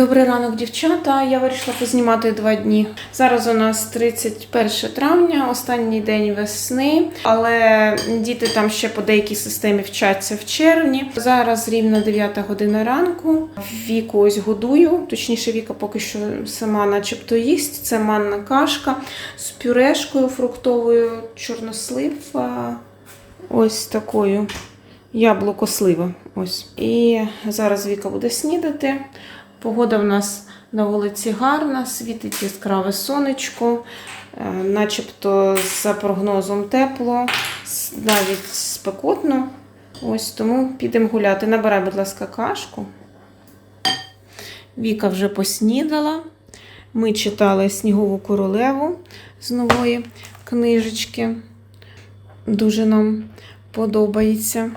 Добрий ранок, дівчата. Я вирішила познімати два дні. Зараз у нас 31 травня, останній день весни, але діти там ще по деякій системі вчаться в червні. Зараз рівно 9 година ранку. Віку ось годую. Точніше, Віка поки що сама, начебто, їсть. Це манна кашка з пюрешкою фруктовою, чорнослив. Ось такою. Яблуко слива. Ось. І зараз Віка буде снідати. Погода в нас на вулиці гарна, світить яскраве сонечко, е, начебто за прогнозом тепло, навіть спекотно. Ось тому підемо гуляти. Набирай, будь ласка, кашку. Віка вже поснідала. Ми читали Снігову королеву з нової книжечки. Дуже нам подобається.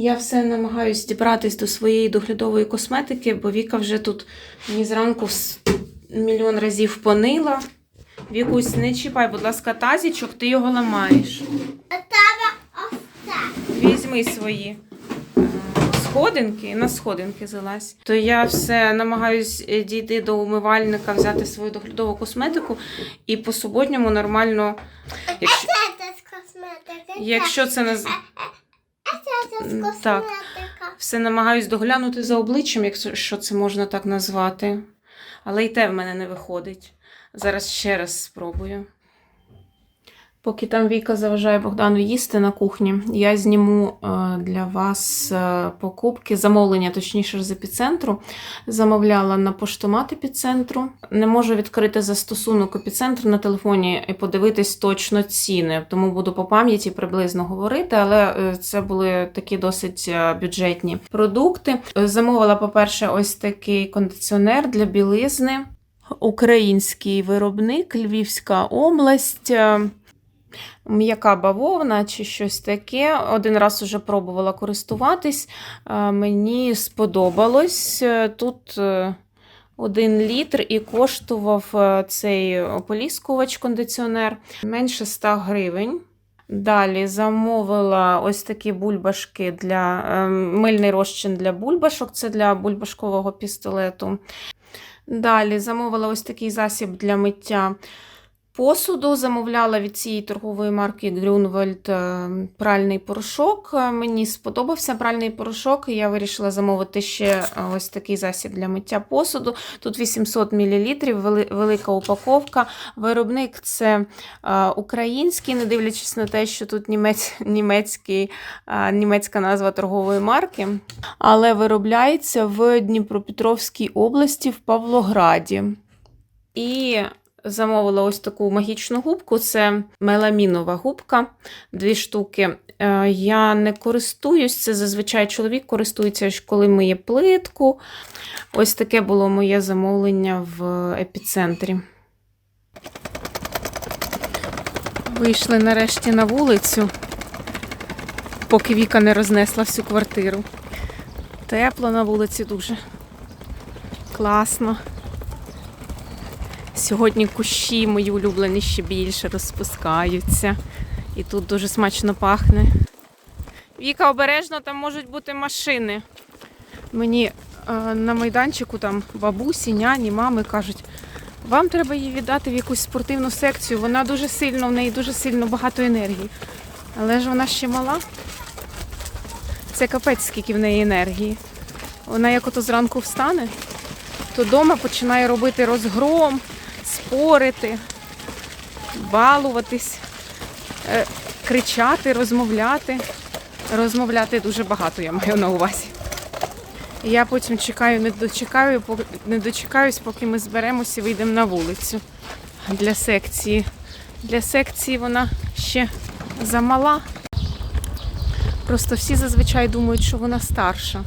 Я все намагаюсь дібратись до своєї доглядової косметики, бо Віка вже тут мені зранку мільйон разів понила. Вікусь, не чіпай, будь ласка, тазічок, ти його ламаєш. Візьми свої е, сходинки, на сходинки залазь. То я все намагаюсь е, дійти до умивальника, взяти свою доглядову косметику і по суботньому нормально. Якщо, якщо це не так. все намагаюсь доглянути за обличчям, якщо це можна так назвати. Але й те в мене не виходить. Зараз ще раз спробую. Поки там Віка заважає Богдану їсти на кухні, я зніму е, для вас е, покупки, замовлення, точніше, з епіцентру. Замовляла на поштомат епіцентру. Не можу відкрити застосунок епіцентру на телефоні і подивитись точно ціни, тому буду по пам'яті приблизно говорити, але е, це були такі досить бюджетні продукти. Замовила, по-перше, ось такий кондиціонер для білизни. Український виробник, Львівська область. М'яка бавовна чи щось таке. Один раз уже пробувала користуватись. Е, Мені сподобалось. Е, Тут е, один літр і коштував цей ополіскувач кондиціонер менше 100 гривень. Далі замовила ось такі бульбашки для мильний розчин для бульбашок, це для бульбашкового пістолету. Далі замовила ось такий засіб для миття посуду. Замовляла від цієї торгової марки Grunwald е, пральний порошок. Е, Мені сподобався пральний порошок, і я вирішила замовити ще е, ось такий засіб для миття посуду. Тут 800 мл, вели- велика упаковка. Виробник це український, не дивлячись на те, що тут німець, німецький, німецька назва торгової марки. Але виробляється в Дніпропетровській області в Павлограді. І замовила ось таку магічну губку. Це меламінова губка, дві штуки. Е, Я не користуюсь, це зазвичай чоловік користується, коли миє плитку. Ось таке було моє замовлення в епіцентрі. Вийшли нарешті на вулицю, поки Віка не рознесла всю квартиру. Тепло на вулиці дуже. Класно. Сьогодні кущі мої улюблені ще більше розпускаються. І тут дуже смачно пахне. Віка, обережно, там можуть бути машини. Мені е, на майданчику там бабусі, няні, мами кажуть, вам треба її віддати в якусь спортивну секцію. Вона дуже сильно, в неї дуже сильно багато енергії. Але ж вона ще мала. Це капець, скільки в неї енергії. Вона як ото зранку встане, то вдома починає робити розгром, спорити, балуватись, е, кричати, розмовляти. Розмовляти дуже багато, я маю на увазі. Я потім чекаю, не дочекаю, не дочекаюсь, поки ми зберемося і вийдемо на вулицю для секції. Для секції вона ще замала. Просто всі зазвичай думають, що вона старша.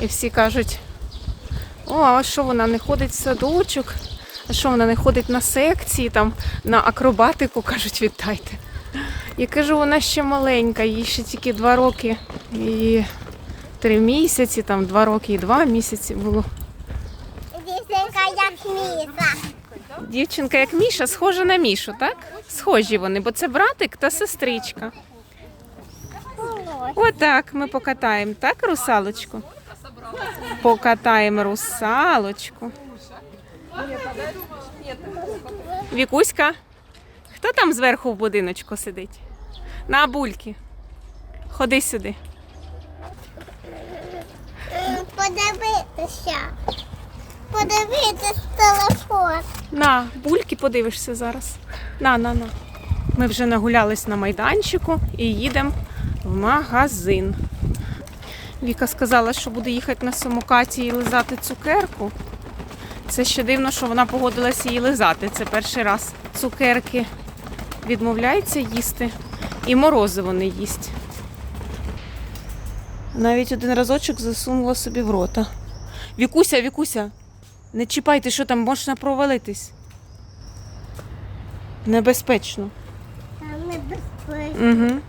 І всі кажуть, о, а що вона не ходить в садочок? Що вона не ходить на секції, там, на акробатику, кажуть, вітайте. Я кажу, вона ще маленька, їй ще тільки два роки і три місяці, там два роки і два місяці було. Дівчинка як міса. Дівчинка, як Міша, схожа на Мішу, так? Схожі вони, бо це братик та сестричка. Отак ми покатаємо, так, русалочку? Покатаємо русалочку. Вікуська, хто там зверху в будиночку сидить? На бульки. Ходи сюди. Подивитися. Подивитися телефон. На, бульки подивишся зараз. На, на, на. Ми вже нагулялись на майданчику і їдемо в магазин. Віка сказала, що буде їхати на самокаті і лизати цукерку. Це ще дивно, що вона погодилася її лизати. Це перший раз. Цукерки відмовляється їсти і морозиво не їсть. Навіть один разочок засунула собі в рота. Вікуся, Вікуся, не чіпайте, що там можна провалитись. Небезпечно. Небезпечно. Угу.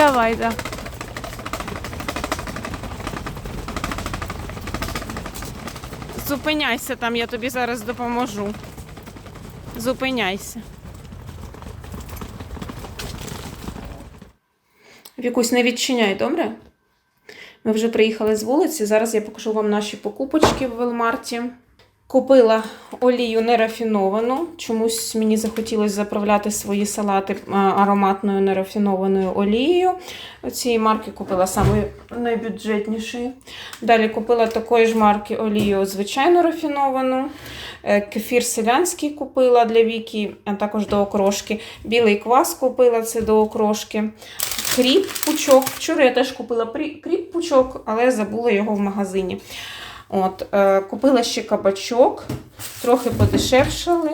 Давай, да. Зупиняйся там, я тобі зараз допоможу. Зупиняйся. Вікусь, не відчиняй, добре? Ми вже приїхали з вулиці. Зараз я покажу вам наші покупочки в Велмарті. Купила олію нерафіновану. Чомусь мені захотілося заправляти свої салати ароматною нерафінованою олією. Цієї марки купила саме найбюджетнішої. Далі купила такої ж марки олію звичайно рафіновану. Е, Кефір селянський купила для Віки, а також до окрошки. Білий квас купила це до окрошки. Кріп пучок. Вчора я теж купила кріп пучок, але забула його в магазині. От, е, купила ще кабачок, трохи подешевшали.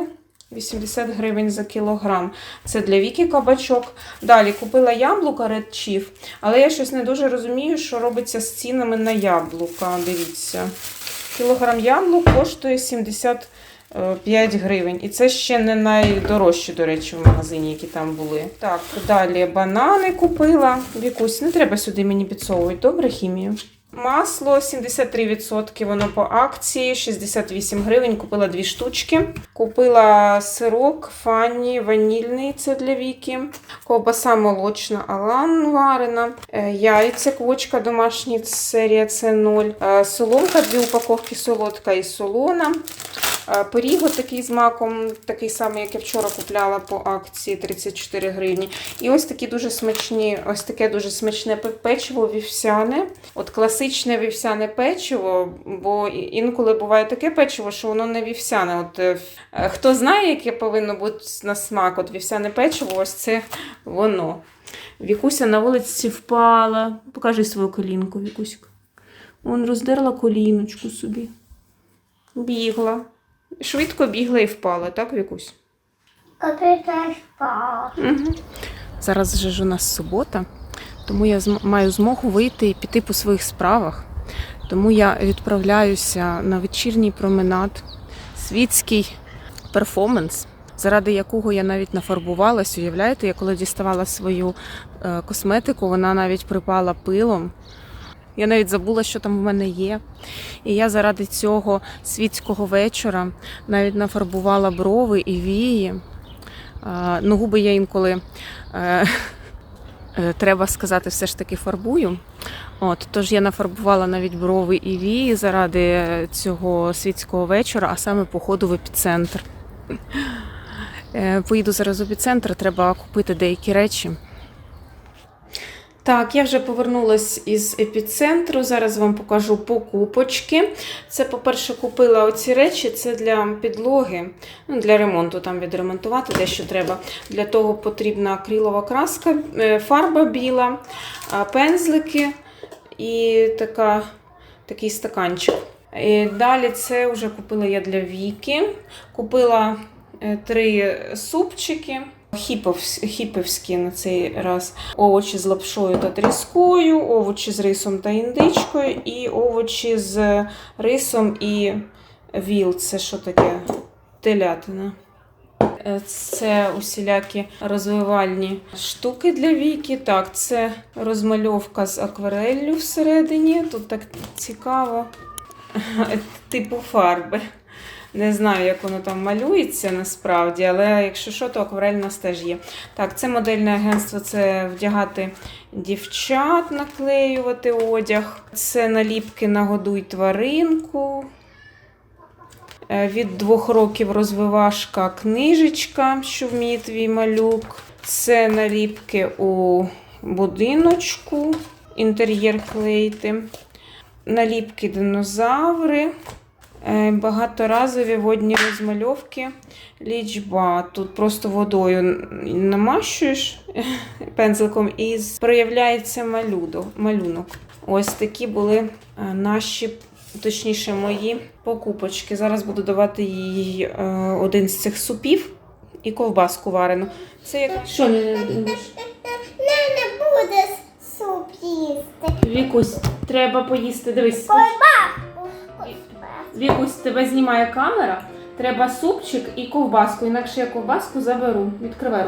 80 гривень за кілограм. Це для Віки кабачок. Далі купила яблука Chief, але я щось не дуже розумію, що робиться з цінами на яблука. Дивіться. Кілограм яблук коштує 75 гривень. І це ще не найдорожчі, до речі, в магазині, які там були. Так, далі банани купила. Вікусь, не треба сюди мені підсовувати. Добре хімію. Масло 73%, воно по акції, 68 гривень. Купила дві штучки. Купила сирок, фані, ванільний, це для Віки. Ковбаса молочна Алан варена. Е, Яйця, квочка домашня, серія С0. Е, Соломка, дві упаковки солодка і солона. Е, Пиріг такий з маком, такий самий, як я вчора купляла по акції 34 гривні. І ось такі дуже смачні, ось таке дуже смачне печиво вівсяне. От класичне вівсяне печиво, бо інколи буває таке печиво, що воно не вівсяне. От е, е, хто знає, яке повинно бути на смак, от вівсяне печиво, ось це воно. Вікуся на вулиці впала. Покажи свою колінку, Вікуська. Вон роздерла коліночку собі. Бігла. Швидко бігла і впала, так, Вікусь? Угу. Зараз вже ж у нас субота, тому я маю змогу вийти і піти по своїх справах. Тому я відправляюся на вечірній променад, світський перформанс, заради якого я навіть нафарбувалась. Уявляєте, я коли діставала свою е, косметику, вона навіть припала пилом. Я навіть забула, що там в мене є. І я заради цього світського вечора навіть нафарбувала брови і вії. Ну, губи я інколи, е, треба сказати, все ж таки фарбую. От, тож я нафарбувала навіть брови і вії заради цього світського вечора, а саме походу в епіцентр. Е, Поїду зараз в епіцентр, треба купити деякі речі. Так, я вже повернулась із епіцентру. Зараз вам покажу покупочки. Це, по-перше, купила оці речі, це для підлоги, ну, для ремонту, там відремонтувати дещо треба. Для того потрібна акрилова краска, е, фарба біла, пензлики і така, такий стаканчик. І далі це вже купила я для Віки. Купила е, три супчики. Хіповсь- Хіпівські на цей раз овочі з лапшою та тріскою, овочі з рисом та індичкою, і овочі з рисом і віл. Це що таке? Телятина. Е, Це усілякі розвивальні штуки для віки. Так, це розмальовка з аквареллю всередині. Тут так цікаво, типу фарби. Не знаю, як воно там малюється насправді, але якщо що, то акварель у нас теж є. Так, це модельне агентство, це вдягати дівчат, наклеювати одяг. Це наліпки нагодуй тваринку. Е, Від двох років розвивашка книжечка, що вміє твій малюк. Це наліпки у будиночку, інтер'єр клеїти. Наліпки динозаври. Е, Багаторазові водні розмальовки. Лічба. Тут просто водою намащуєш пензликом і проявляється малюнок. Ось такі були е, наші, точніше, мої покупочки. Зараз буду давати їй е, один з цих супів і ковбаску варену. Це як що не любиш? Не, не буде суп їсти. Вікусь, треба поїсти. Дивись. Ковбаску. Вікусь, тебе знімає камера. Треба супчик і ковбаску, інакше я ковбаску заберу. Відкривай.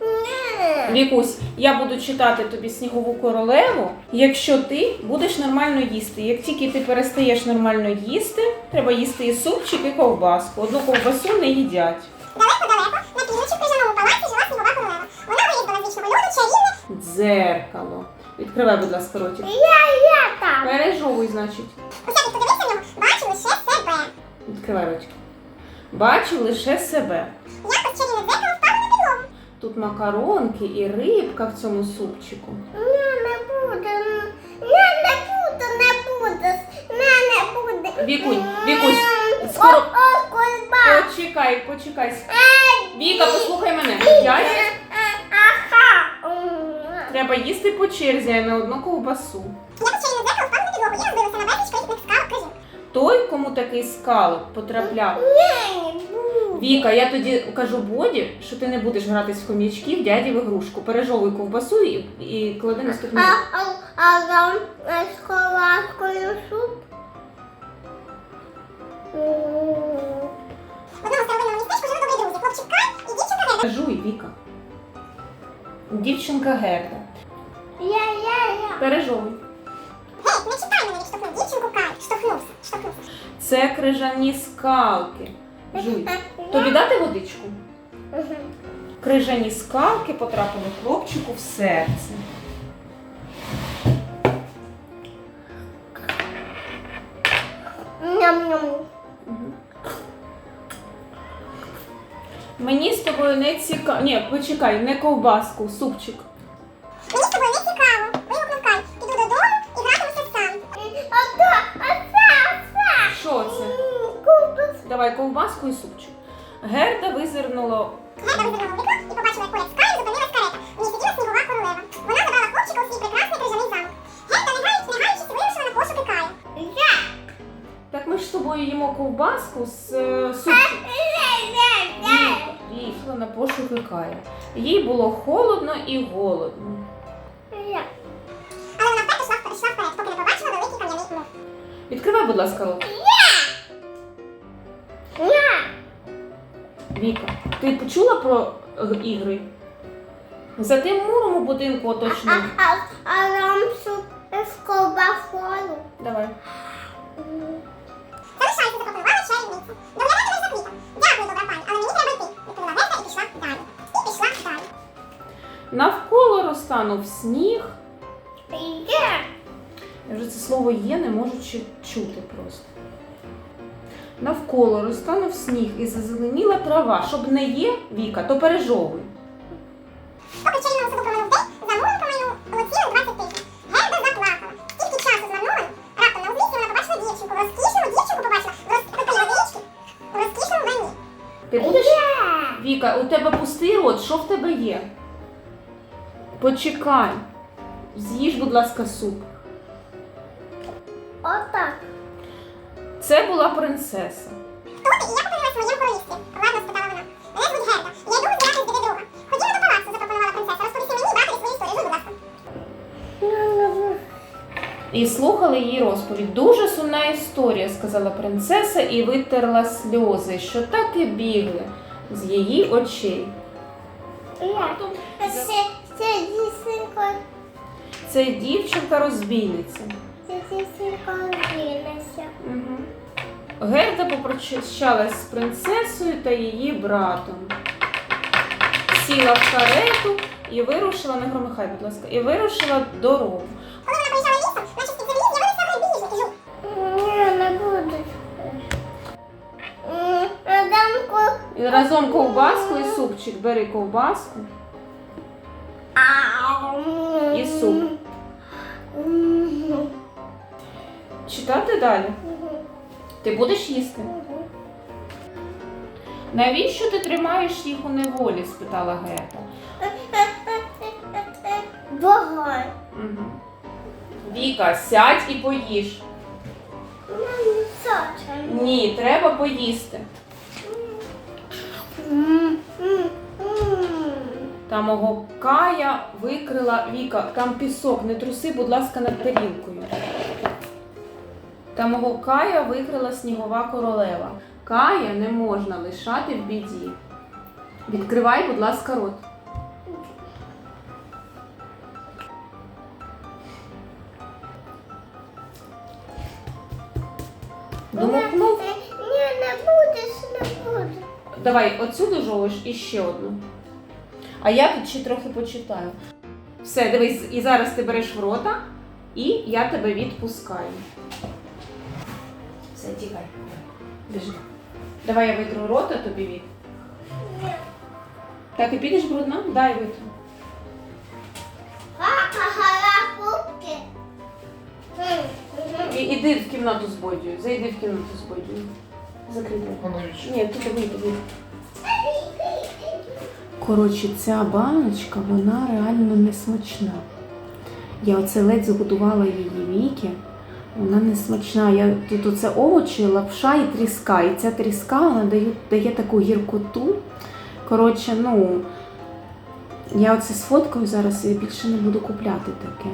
Ні. Вікусь, я буду читати тобі снігову королеву, якщо ти будеш нормально їсти. Як тільки ти перестаєш нормально їсти, треба їсти і супчик, і ковбаску. Одну ковбасу не їдять. Далеко-далеко на півночі в крижаному палаці жила снігова королева. Вона виїздила з вічного льоду чарівне. Дзеркало. Відкривай, будь ласка, ротик. Я, я там. Пережовуй, значить. Усякий, хто Відкривай. Бачу лише себе. Якось чарівне дзеркало впало на підлогу. Тут макаронки і рибка в цьому супчику. Не, не буде. Не, не буде, не буде. Не, не буде. Вікунь, Вікусь, скоро- О, о, кульба. Почекай, почекай. Віка, послухай мене. Я Ага. Треба їсти по черзі, а не одну ковбасу. Якось Той, кому такий скалок потрапляв. Ні. Віка, я тоді кажу Боді, що ти не будеш гратись в хом'ячків, дяді в ігрушку. Пережовуй ковбасу і, і клади наступну. А, а, а там е, з ковбаскою суп? В одному містечку жили добрі друзі. Хлопчик Кай і дівчинка Герда. Жуй, Віка. Дівчинка Герда. Я, я, я. Пережовуй. Гей, не читай мене, відштовхнув дівчинку Кай. Штовхнувся, штовхнувся. Це крижані скалки. Жуй. Тобі дати водичку? Крижані скалки потрапили хлопчику в серце. Ням-ням. Мені з тобою не цікаво. Ні, почекай, не ковбаску, супчик. Давай ковбаску і супчик. Герда визирнула. Герда визирнула в вікно і побачила, як поряд з зупинилась карета. В ній сиділа снігова королева. Вона забрала хлопчика у свій прекрасний крижаний замок. Герда, не гаючи, не гаючись, вирушила на пошуки Кая. Я. Так ми ж з тобою їмо ковбаску з е, супчиком. Вийшла на пошуки Кая. Їй було холодно і голодно. Я. Але вона вперто йшла, йшла вперед, поки не побачила великий кам'яний мур. Відкривай, будь ласка, рот. Віка, ти почула про е, ігри? За тим муром у будинку А, точно. а, а там з ковбасою. Давай. Залишайся, запропонувала чарівниця. Доглядати за квітом. Дякую, добра пані, але мені треба йти. Відповіла Герда і пішла далі. І пішла далі. Навколо розтанув сніг. Я. Я вже це слово є, не можу чути просто. Навколо розтанув сніг і зазеленіла трава. Щоб не є Віка, то пережовуй. Поки чарівному саду проминув день, за муром проминув летіли 20 тижнів. Герда заплакала. Скільки часу змарновано, раптом на узліссі вона побачила дівчинку. Розкішну дівчинку побачила. В розпитаній водички. В розкішному ванні. Ти будеш? Віка, у тебе пустий рот, що в тебе є? Почекай. З'їж, будь ласка, суп. Отак. Це була принцеса. Ти і в моєму королівстві? Ладно, спитала вона. Мене звуть Герда. Я йду збиратись біди друга. Ходімо до палацу, запропонувала принцеса. Розповісти мені і братові свою історію. Будь ласка. І слухали її розповідь. Дуже сумна історія, сказала принцеса і витерла сльози, що так і бігли з її очей. Це, це дійсненько, Це дівчинка розбійниця. це. Угу. Герда попрощалась з принцесою та її братом. Сіла в карету і вирушила, не громихай, будь ласка, і вирушила дорогу. Коли вона проїжджала лісом, на частиці землі з'явилися грабіжники. Жу. Ні, не буду. Адамку. І разом ковбаску і супчик. Бери ковбаску і суп. Читати далі. Ти будеш їсти? Навіщо ти тримаєш їх у неволі? спитала. Вогонь. Угу. Віка, сядь і поїж. Ні, треба поїсти. Та мого Кая викрила Віка, там пісок, не труси, будь ласка, над тарілкою. Та мого Кая викрила снігова королева. Кая не можна лишати в біді. Відкривай, будь ласка, рот. Домовкнув. Ні, не будеш, не буду. Давай оцю дожовуєш і ще одну. А я тут ще трохи почитаю. Все, дивись, і зараз ти береш в рота, і я тебе відпускаю. Все, тікай. Біжи. Давай я витру рота тобі від. Ні. Так, і підеш брудна? Дай витру. І, іди в кімнату з Бодію. Зайди в кімнату з Бодію. Навіщо? Ні, тут вийди, вийди. Коротше, ця баночка, вона реально не смачна. Я оце ледь заготувала її віки. Вона не смачна. Я, тут оце овочі, лапша і тріска. І ця тріска вона дає, дає таку гіркоту. Коротше, ну, я оце сфоткаю зараз і більше не буду купляти таке.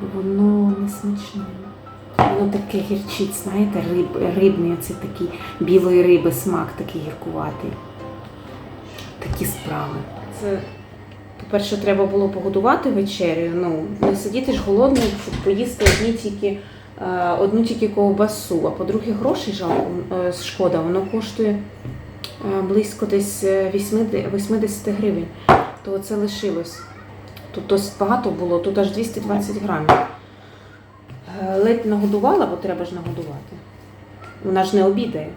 Бо воно не смачне. Воно таке гірчить, знаєте, риб, рибний, оце такий білої риби смак такий гіркуватий. Такі справи. Це, по-перше, треба було погодувати вечерю. Ну, не сидіти ж голодним, щоб поїсти одні тільки, е, одну тільки ковбасу. А по-друге, грошей жалко, е, шкода, воно коштує е, близько десь е, 80 80 гривень. То це лишилось. Тут досить багато було, тут аж 220 грамів. Ледь нагодувала, бо треба ж нагодувати. Вона ж не обідає.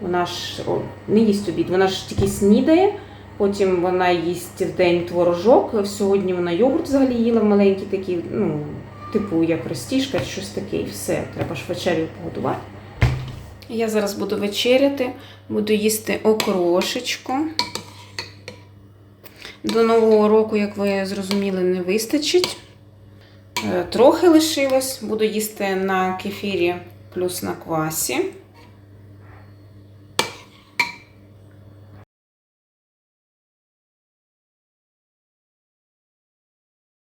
Вона ж о, не їсть обід, вона ж тільки снідає, потім вона їсть в день творожок. Сьогодні вона йогурт взагалі їла маленький такий, ну, типу як ростішка, щось таке, і все. Треба ж вечерю погодувати. Я зараз буду вечеряти, буду їсти окрошечку. До нового року, як ви зрозуміли, не вистачить. Е, Трохи лишилось. Буду їсти на кефірі плюс на квасі.